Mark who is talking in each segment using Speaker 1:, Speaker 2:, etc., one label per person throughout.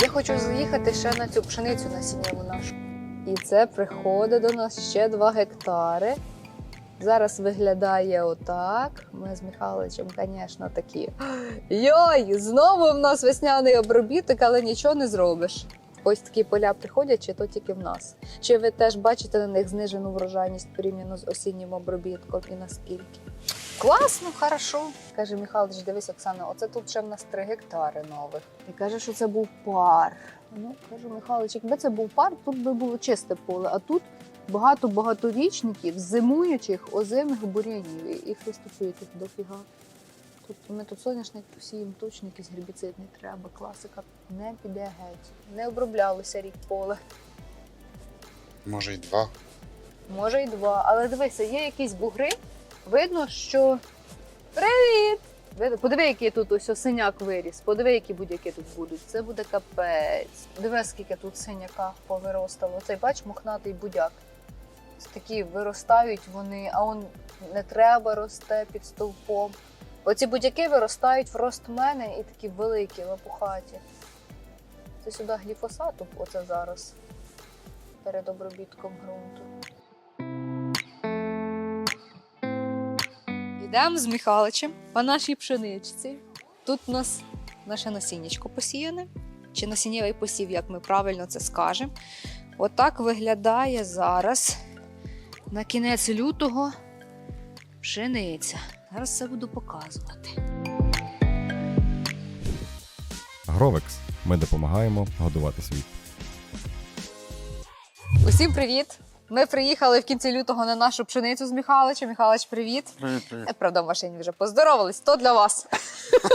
Speaker 1: Я хочу заїхати ще на цю пшеницю насіннєву нашу. І це приходить до нас ще 2 гектари. Зараз виглядає отак. Ми з Михайловичем, звісно, такі. Йой, знову в нас весняний обробіток, але нічого не зробиш. Ось такі поля приходять, чи то тільки в нас. Чи ви теж бачите на них знижену врожайність порівняно з осіннім обробітком і наскільки? Класно, хорошо, каже Михайлович, дивись, Оксана, оце тут ще в нас 3 гектари нових. І каже, що це був пар. Ну, кажу, Михайлович, якби це був пар, тут би було чисте поле, а тут багато багаторічників, зимуючих озимих бур'янів. І виступує тут дофіга. Тут ми тут соняшник посіємо, точно якийсь гербіцид не треба. Класика не піде геть. Не оброблялося рік поле.
Speaker 2: Може й два.
Speaker 1: Може й два. Але дивися, є якісь бугри. Видно, що. Привіт! Подиви, який тут ось синяк виріс. Подиви, які будь-які тут будуть. Це буде капець. Диви, скільки тут синяка повиростало. Цей бач, мохнатий будяк. Ось такі виростають вони, а он не треба росте під стовпом. Оці будяки виростають в рост мене і такі великі, лопухаті. Це сюди гліфосату, оце зараз, перед обробітком ґрунту. Йдемо з Михайловичем по нашій пшеничці. Тут у нас наше насіннячко посіяне, чи насіннєвий посів, як ми правильно це скажемо. Отак виглядає зараз на кінець лютого пшениця. Зараз все буду показувати.
Speaker 3: Гровекс. Ми допомагаємо годувати світ.
Speaker 1: Усім привіт! Ми приїхали в кінці лютого на нашу пшеницю з Михайловичем. Михайлович, привіт!
Speaker 2: Привіт, привіт.
Speaker 1: Правда, в машині вже поздоровались, то для вас.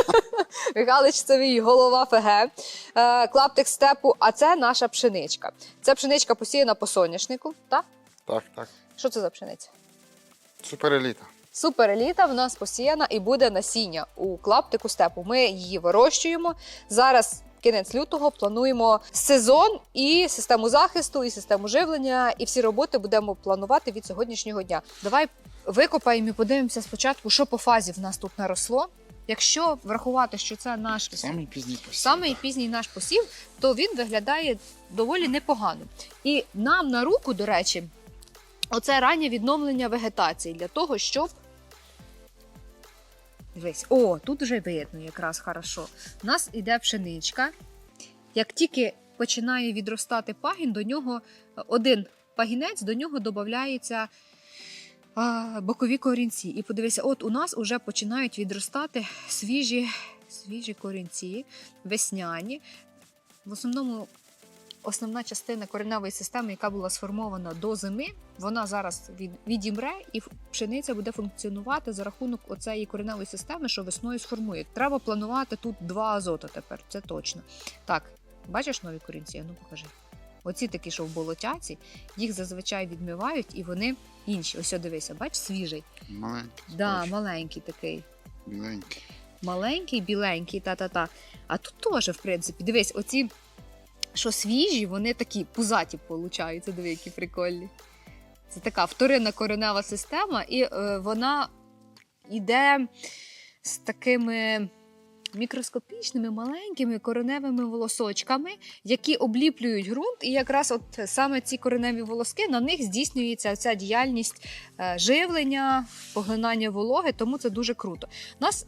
Speaker 1: Михайлович це мій голова ФГ, е, клаптик степу, а це наша пшеничка. Це пшеничка посіяна по соняшнику. Так?
Speaker 2: Так, так.
Speaker 1: Що це за пшениця?
Speaker 2: Супереліта.
Speaker 1: Супереліта в нас посіяна і буде насіння у клаптику степу. Ми її вирощуємо. Зараз кінець лютого плануємо сезон і систему захисту, і систему живлення, і всі роботи будемо планувати від сьогоднішнього дня. Давай викопаємо і подивимося спочатку, що по фазі в нас тут наросло. Якщо врахувати, що це наш
Speaker 2: Самий пізній посів.
Speaker 1: Самий пізній наш посів, то він виглядає доволі непогано. І нам на руку, до речі, оце раннє відновлення вегетації для того, щоб. Дивись, о, тут вже видно якраз хорошо. У нас іде пшеничка. Як тільки починає відростати пагін, до нього один пагінець, до нього додається бокові корінці. І подивися, от у нас вже починають відростати свіжі, свіжі корінці, весняні. В основному основна частина кореневої системи, яка була сформована до зими, вона зараз відімре, і пшениця буде функціонувати за рахунок оцеї кореневої системи, що весною сформує. Треба планувати тут два азоти тепер, це точно. Так, бачиш нові корінці? Ну покажи. Оці такі, що в болотяці, їх зазвичай відмивають і вони інші. Ось дивися, бач, свіжий.
Speaker 2: Маленький.
Speaker 1: Да, маленький такий.
Speaker 2: Біленький.
Speaker 1: Маленький, біленький, та-та-та. А тут теж, в принципі, дивись, оці, що свіжі, вони такі пузаті получаються. Диви, які прикольні. Це така вторинна коренева система, і е, вона йде з такими мікроскопічними маленькими кореневими волосочками, які обліплюють ґрунт. І якраз от саме ці кореневі волоски на них здійснюється ця діяльність е, живлення, поглинання вологи, тому це дуже круто. У нас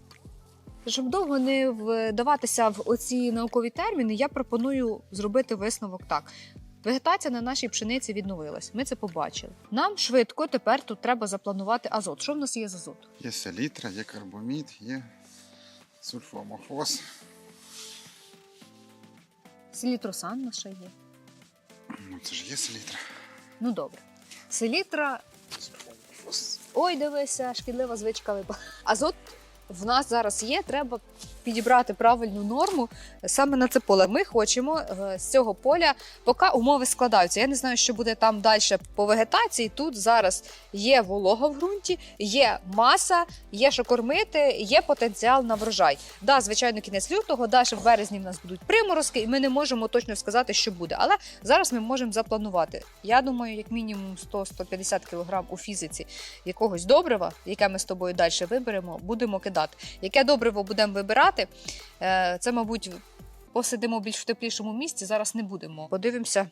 Speaker 1: щоб довго не вдаватися в оці наукові терміни, я пропоную зробити висновок так. Вегетація на нашій пшениці відновилась. Ми це побачили. Нам швидко тепер тут треба запланувати азот. Що в нас є з азоту?
Speaker 2: Є селітра, є карбомід, є сульфомофос.
Speaker 1: Селітросан у нас ще є.
Speaker 2: Ну це ж є селітра.
Speaker 1: Ну добре. Селітра. Ой, дивися, шкідлива звичка випала. Азот в нас зараз є. Треба підібрати правильну норму саме на це поле. Ми хочемо е, з цього поля, поки умови складаються. Я не знаю, що буде там далі по вегетації. Тут зараз є волога в ґрунті, є маса, є що кормити, є потенціал на врожай. Да, звичайно, кінець лютого, далі в березні в нас будуть приморозки, і ми не можемо точно сказати, що буде. Але зараз ми можемо запланувати. Я думаю, як мінімум 100-150 кг у фізиці якогось добрива, яке ми з тобою далі виберемо, будемо кидати. Яке добриво будемо вибирати, е, це, мабуть, посидимо більш в теплішому місці, зараз не будемо. Подивимося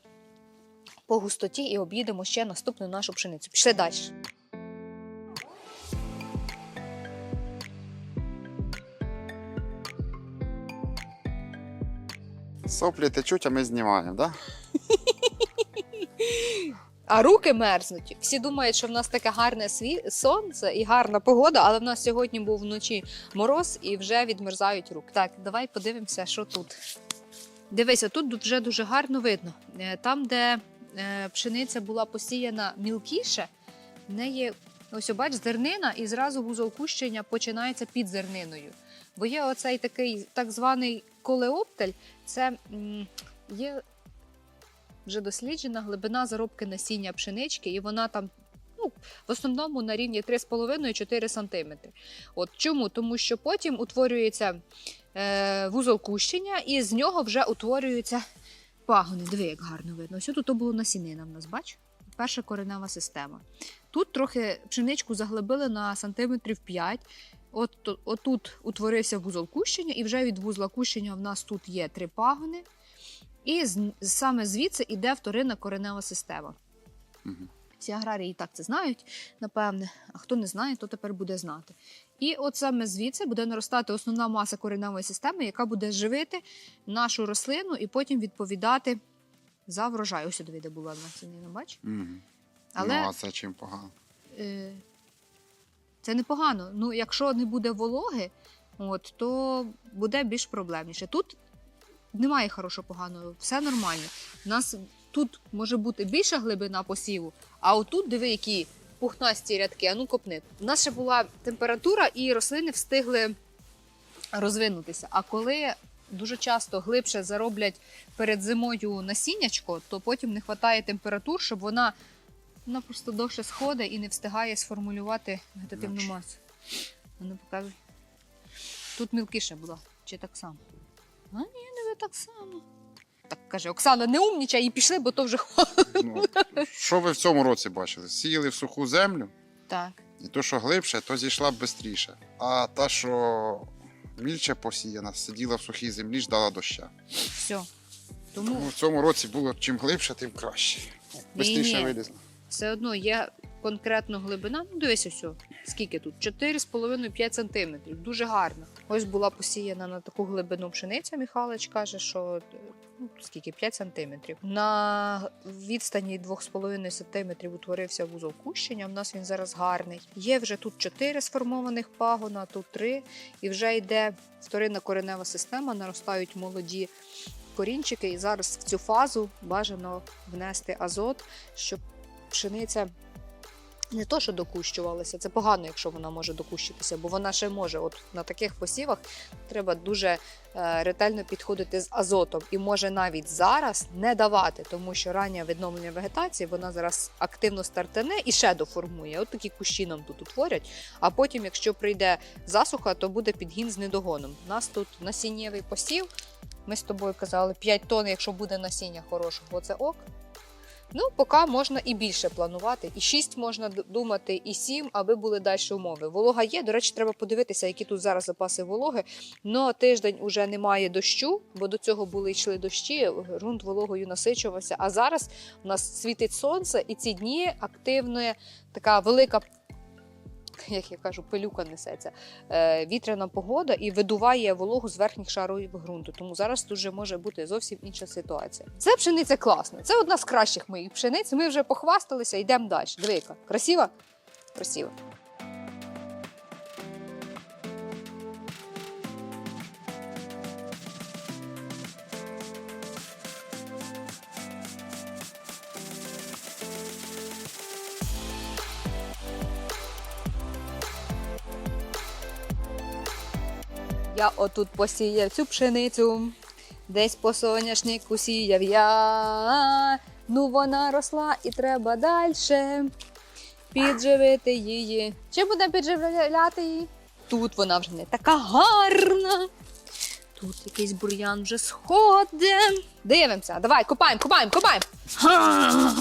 Speaker 1: по густоті і об'їдемо ще наступну нашу пшеницю. Пішли далі.
Speaker 2: Соплі течуть, а ми знімаємо, да?
Speaker 1: А руки мерзнуть. Всі думають, що в нас таке гарне сві... сонце і гарна погода, але в нас сьогодні був вночі мороз і вже відмерзають руки. Так, давай подивимося, що тут. Дивись, тут вже дуже гарно видно. Е, Там, де е, пшениця була посіяна мілкіше, в неї ось бач, зернина, і зразу вузол кущення починається під зерниною. Бо є оцей такий так званий колеоптель, це є вже досліджена глибина заробки насіння пшенички, і вона там ну, в основному на рівні 3,5-4 см. От чому? Тому що потім утворюється е, вузол кущення, і з нього вже утворюються пагони. Диви, як гарно видно. Ось тут було насінина в нас, бач? Перша коренева система. Тут трохи пшеничку заглибили на сантиметрів 5. От, отут утворився вузол кущення, і вже від вузла кущення в нас тут є три пагони. І з, саме звідси іде вторинна коренева система.
Speaker 2: Мгм.
Speaker 1: Всі аграрії і так це знають, напевне. А хто не знає, то тепер буде знати. І от саме звідси буде наростати основна маса кореневої системи, яка буде живити нашу рослину і потім відповідати за врожай. Ось сюди де була насінина, бач?
Speaker 2: Мгм.
Speaker 1: Але
Speaker 2: Ну, а це чим погано?
Speaker 1: е, це непогано. Ну, якщо не буде вологи, от, то буде більш проблемніше. Тут немає хорошого поганого, все нормально. У нас тут може бути більша глибина посіву, а отут диви, які пухнасті рядки, а ну копни. У нас ще була температура, і рослини встигли розвинутися. А коли дуже часто глибше зароблять перед зимою насіннячко, то потім не вистачає температур, щоб вона вона просто довше сходить і не встигає сформулювати вегетативну масу. Ну, показуй. Тут мілкіше було, чи так само? А ні, не так само. Так каже, Оксана, не умнічай і пішли, бо то вже холодно.
Speaker 2: Ну, що ви в цьому році бачили? Сіяли в суху землю,
Speaker 1: Так.
Speaker 2: і то, що глибше, то зійшла б швидше. А та, що мільче посіяна, сиділа в сухій землі, ждала доща.
Speaker 1: Все.
Speaker 2: Тому
Speaker 1: Тому
Speaker 2: в цьому році було чим глибше, тим краще. Бистріше
Speaker 1: Ні-ні.
Speaker 2: вилізла.
Speaker 1: все одно є конкретно глибина. Ну, дивись ось. о. Скільки тут? 4,5-5 сантиметрів. Дуже гарно. Ось була посіяна на таку глибину пшениця. Михайлович каже, що ну, скільки? 5 сантиметрів. На відстані 2,5 сантиметрів утворився вузол кущення. У нас він зараз гарний. Є вже тут 4 сформованих пагона, тут 3. І вже йде вторинна коренева система, наростають молоді корінчики. І зараз в цю фазу бажано внести азот, щоб пшениця не то, що докущувалася, це погано, якщо вона може докущитися, бо вона ще може. От на таких посівах треба дуже е, ретельно підходити з азотом і може навіть зараз не давати, тому що раннє відновлення вегетації вона зараз активно стартане і ще доформує. От такі кущі нам тут утворять. А потім, якщо прийде засуха, то буде підгін з недогоном. У нас тут насіннєвий посів. Ми з тобою казали 5 тонн, якщо буде насіння хорошого, це ок. Ну, поки можна і більше планувати. І 6 можна думати, і 7, аби були далі умови. Волога є. До речі, треба подивитися, які тут зараз запаси вологи. Но тиждень уже немає дощу, бо до цього були йшли дощі, ґрунт вологою насичувався. А зараз у нас світить сонце, і ці дні активна така велика. Як я кажу, пилюка несеться, е, вітряна погода і видуває вологу з верхніх шарів ґрунту. Тому зараз тут вже може бути зовсім інша ситуація. Це пшениця класна. Це одна з кращих моїх пшениць. Ми вже похвасталися, йдемо далі. Диви, красива? Красива. Я отут посіяв цю пшеницю, десь по соняшнику сіяв я. Ну вона росла і треба далі підживити її. Чи буде підживляти її? Тут вона вже не така гарна. Тут якийсь бур'ян вже сходить. Дивимося, давай, копаємо, копаємо. Га!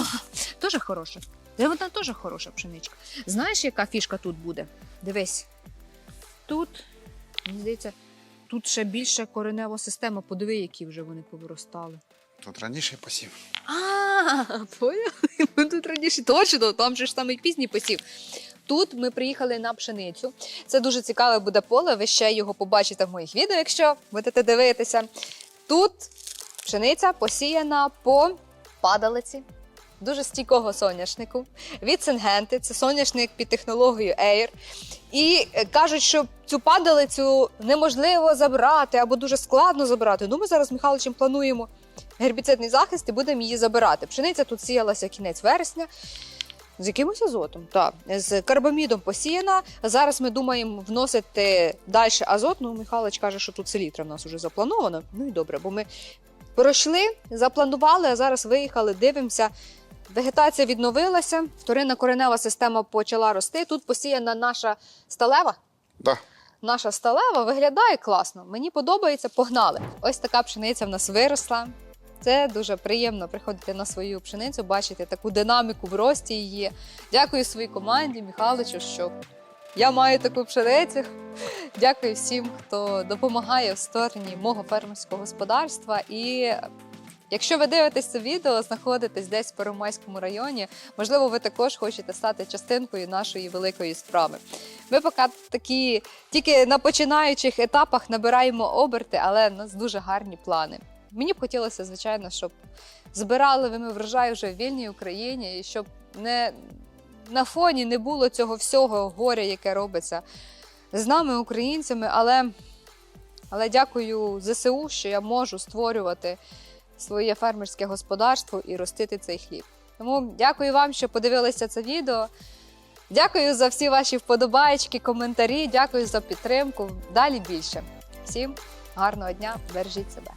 Speaker 1: Тоже хороша. Де Вона теж хороша пшеничка. Знаєш, яка фішка тут буде? Дивись. Тут, мені здається, тут ще більше коренева система. Подиви, які вже вони повиростали.
Speaker 2: Тут раніше посів.
Speaker 1: А, поняли? Ми тут раніше точно, там же ж самий пізній посів. Тут ми приїхали на пшеницю. Це дуже цікаве буде поле. Ви ще його побачите в моїх відео, якщо будете дивитися. Тут пшениця посіяна по падалиці. Дуже стійкого соняшнику від Сингенти. Це соняшник під технологією Air. І е, кажуть, що цю падалицю неможливо забрати або дуже складно забрати. Ну, ми зараз з Михайловичем плануємо гербіцидний захист і будемо її забирати. Пшениця тут сіялася кінець вересня. З якимось азотом, так, з карбамідом посіяна. Зараз ми думаємо вносити далі азот. Ну, Михайлович каже, що тут селітра в нас вже заплановано. Ну і добре, бо ми пройшли, запланували, а зараз виїхали, дивимося. Вегетація відновилася, вторинна коренева система почала рости. Тут посіяна наша сталева.
Speaker 2: Да.
Speaker 1: Наша сталева виглядає класно. Мені подобається, погнали. Ось така пшениця в нас виросла. Це дуже приємно приходити на свою пшеницю, бачити таку динаміку в рості її. Дякую своїй команді, Михайловичу, що я маю таку пшеницю. Дякую всім, хто допомагає в стороні мого фермерського господарства. І якщо ви дивитесь це відео, знаходитесь десь в Первомайському районі, можливо, ви також хочете стати частинкою нашої великої справи. Ми поки такі тільки на починаючих етапах набираємо оберти, але в нас дуже гарні плани. Мені б хотілося, звичайно, щоб збирали ви ми врожай вже в вільній Україні, і щоб не на фоні не було цього всього горя, яке робиться з нами, українцями. Але, але дякую ЗСУ, що я можу створювати своє фермерське господарство і ростити цей хліб. Тому дякую вам, що подивилися це відео. Дякую за всі ваші вподобайки, коментарі. Дякую за підтримку. Далі більше. Всім гарного дня, бережіть себе.